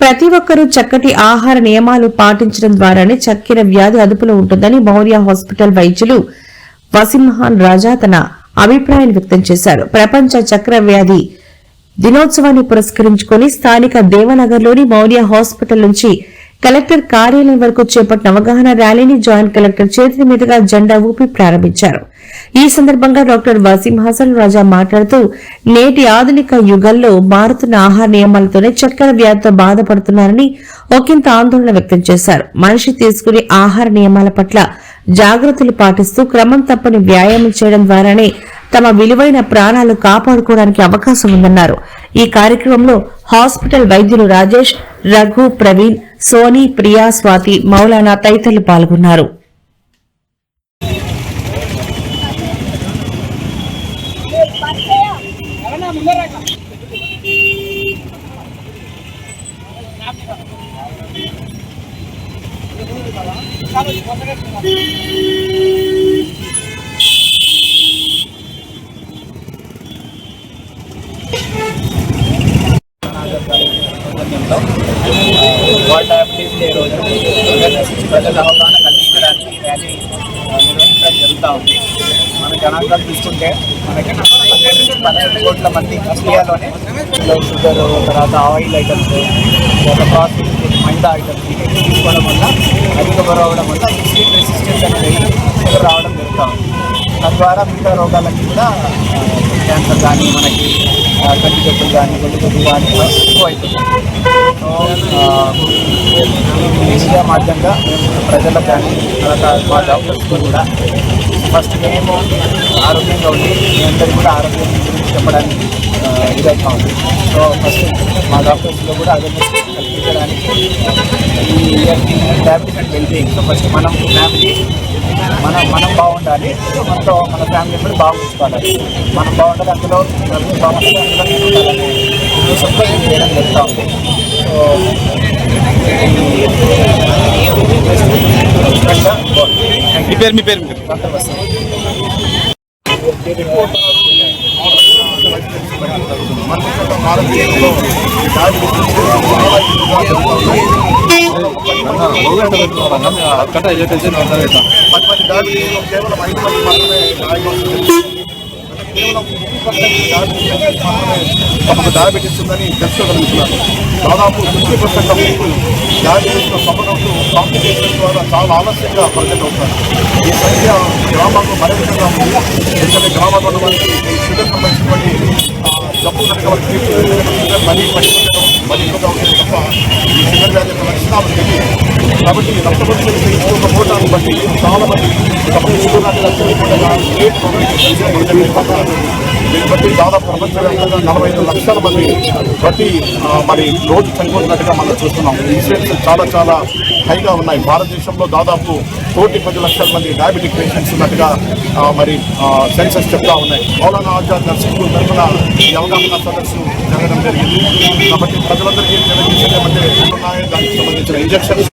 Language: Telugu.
ప్రతి ఒక్కరూ చక్కటి ఆహార నియమాలు పాటించడం ద్వారానే చక్కెర వ్యాధి అదుపులో ఉంటుందని మౌర్య హాస్పిటల్ వైద్యులు వసింహాన్ రాజా తన అభిప్రాయాన్ని వ్యక్తం చేశారు. ప్రపంచ చక్కెర వ్యాధి దినోత్సవాన్ని పురస్కరించుకుని స్థానిక దేవనగర్లోని మౌర్య హాస్పిటల్ నుంచి కలెక్టర్ కార్యాలయం వరకు చేపట్టిన అవగాహన ర్యాలీని జాయింట్ కలెక్టర్ చేతుల మీదుగా జెండా ఊపి ప్రారంభించారు. ఈ సందర్భంగా డాక్టర్ వసీం హసన్ రాజా మాట్లాడుతూ నేటి ఆధునిక యుగంలో మారుతున్న ఆహార నియమాలతోనే చక్కెర వ్యాధితో బాధపడుతున్నారని ఒకంత ఆందోళన వ్యక్తం చేశారు. మనిషి తీసుకునే ఆహార నియమాల పట్ల జాగ్రత్తలు పాటిస్తూ క్రమం తప్పని వ్యాయామం చేయడం ద్వారానే తమ విలువైన ప్రాణాలు కాపాడుకోవడానికి అవకాశం ఉందన్నారు. ఈ కార్యక్రమంలో హాస్పిటల్ వైద్యులు రాజేష్ రఘు ప్రవీణ్ సోని ప్రియా స్వాతి మౌలానా తదితరులు పాల్గొన్నారు. వరల్డ్ డయాబెటీస్ డే రోజు అవేర్నెస్ ప్రజల అవగాహన కల్పించడానికి ఈ ర్యాలీ నిర్వహించడం జరుగుతూ ఉంది. మన గణాంకాలు తీసుకుంటే మనకి పన్నెండు కోట్ల మంది ఇండియాలోనే షుగర్ తర్వాత ఆయిల్ ఐటమ్స్ తర్వాత ప్రాసెస్ మైదా ఐటమ్స్ ఇవన్నీ తీసుకోవడం వల్ల అధిక బరువు వల్ల ఇన్సులిన్ రెసిస్టెన్స్ అనేది షుగర్ రావడం జరుగుతూ ఉంది. తద్వారా మిగతా రోగాలన్నీ కూడా క్యాన్సర్ కానీ మనకి కంటి జబ్బులు కానీ గొడ్డు జబ్బులు కానీ ఎక్కువ అవుతుంది సో మీడియా మాధ్యంగా మేము ప్రజలకు కానీ మా డాక్టర్స్ కూడా ఫస్ట్ మేము ఆరోగ్యంగా ఉండి మీ అందరికీ కూడా ఆరోగ్యం గురించి చెప్పడానికి ఆ, ఇదవుతా ఉంది. సో ఫస్ట్ మా డాక్టర్స్లో కూడా అవేర్నెస్ కల్పించడానికి ఈ year diabetes and wellbeing so first మనం ఫ్యామిలీ మనం మనం బాగుండాలి మనతో మన ఫ్యామిలీ కూడా బాగుంచుకోవాలి మనం బాగుండాలి అందులో బాగుండాలి అందులో చేయడం జరుగుతూ ఉంది సో మీ పేరు మీ పేరు మీ పేరు డాక్టర్ వస్తాం కట్ట అయ్యే తెలిసి పది మంది డయాబెటీస్లో కేవలం ఐదు మంది మాత్రమే తమకు డయాబెటీస్ ఉందని తెలుసుకోగలుగుతున్నారు దాదాపు ఫిఫ్టీ పర్సెంట్ ఆఫ్ పీపుల్ డయాబెటీస్తో సఫర్ కాంప్లికేషన్స్ ద్వారా చాలా ఆలస్యంగా పరిచయం అవుతారు ఈ సంఖ్య గ్రామాల్లో మరింతగా ఉంది. ఎందుకంటే గ్రామాల్లో ఉన్న వారికి ఈ షుగర్ సంబంధించినటువంటి ఆ, జబ్బులు కనుక వారికి ట్రీట్మెంట్ షుగర్ మరీ పడిపోవడం మరీ ఎక్కువగా ఉంటుంది తప్ప ఈ షుగర్ వ్యాధి కాబట్టి కాబట్టి రక్త పరీక్షలు చేయించుకున్న బట్టి చాలా మంది దీన్ని బట్టి దాదాపు ప్రపంచవ్యాప్తంగా నలభై ఐదు లక్షల మంది ప్రతి మరి రోజు చనిపోతున్నట్టుగా మనం చూస్తున్నాం. ఇన్సిడెంట్స్ చాలా చాలా హైగా ఉన్నాయి. భారతదేశంలో దాదాపు కోటి పది లక్షల మంది డయాబెటిక్ పేషెంట్స్ ఉన్నట్టుగా మరి సెన్సెస్ చెప్తా ఉన్నాయి. మౌలానా ఆజాద్ నర్సింగ్ తరఫున ఈ అవగాహన సదస్సు జరగడం జరిగింది. కాబట్టి ప్రజలందరికీ తెలియజేసేది ఏమంటే దానికి సంబంధించిన ఇంజక్షన్స్